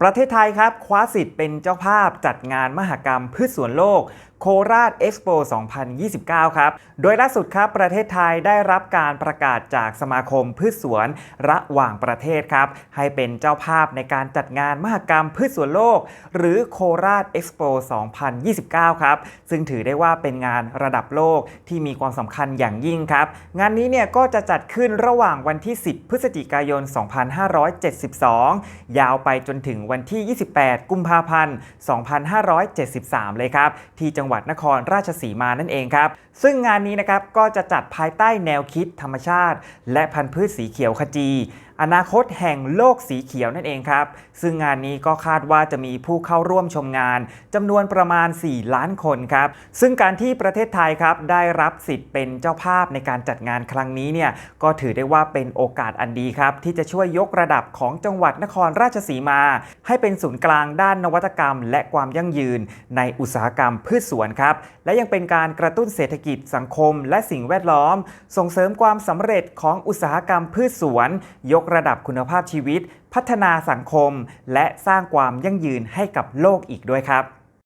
ประเทศไทยครับคว้าสิทธิ์เป็นเจ้าภาพจัดงานมหกรรมพืชสวนโลกโคราชเอ็กซ์โป2029 ครับ โดยล่าสุดครับประเทศไทยได้รับการประกาศจากสมาคมพืชสวนระหว่างประเทศครับ ให้เป็นเจ้าภาพในการจัดงานมหกรรมพืชสวนโลก หรือโคราชเอ็กซ์โป2029 ครับ ซึ่งถือได้ว่าเป็นงานระดับโลกที่มีความสำคัญอย่างยิ่งครับ งานนี้เนี่ยก็จะจัดขึ้นระหว่างวันที่ 10 พฤศจิกายน 2572 ยาวไปจนถึงวันที่ 28 กุมภาพันธ์ 2573 เลยครับ ที่จังงหวัดนครราชสีมานั่นเองครับ ซึ่งงานนี้นะครับก็จะจัดภายใต้แนวคิดธรรมชาติ และพันธุ์พืชสีเขียวขจีอนาคตแห่งโลกสีเขียวนั่นเองครับ ซึ่งงานนี้ก็คาดว่าจะมีผู้เข้าร่วมชมงานจำนวนประมาณ 4 ล้านคนครับ ซึ่งการที่ประเทศไทยครับได้รับสิทธิ์เป็นเจ้าภาพในการจัดงานครั้งนี้เนี่ยก็ถือได้ว่าเป็นโอกาสอันดีครับ ที่จะช่วยยกระดับของจังหวัดนครราชสีมา ให้เป็นศูนย์กลางด้านนวัตกรรม และความยั่งยืน ในอุตสาหกรรมพืชสวนครับ และยังเป็นการกระตุ้นเศรษฐกิจสังคม และสิ่งแวดล้อม ส่งเสริมความสำเร็จของอุตสาหกรรมพืชสวน ยกกระดับคุณภาพชีวิต พัฒนาสังคม และสร้างความยั่งยืนให้กับโลกอีกด้วยครับ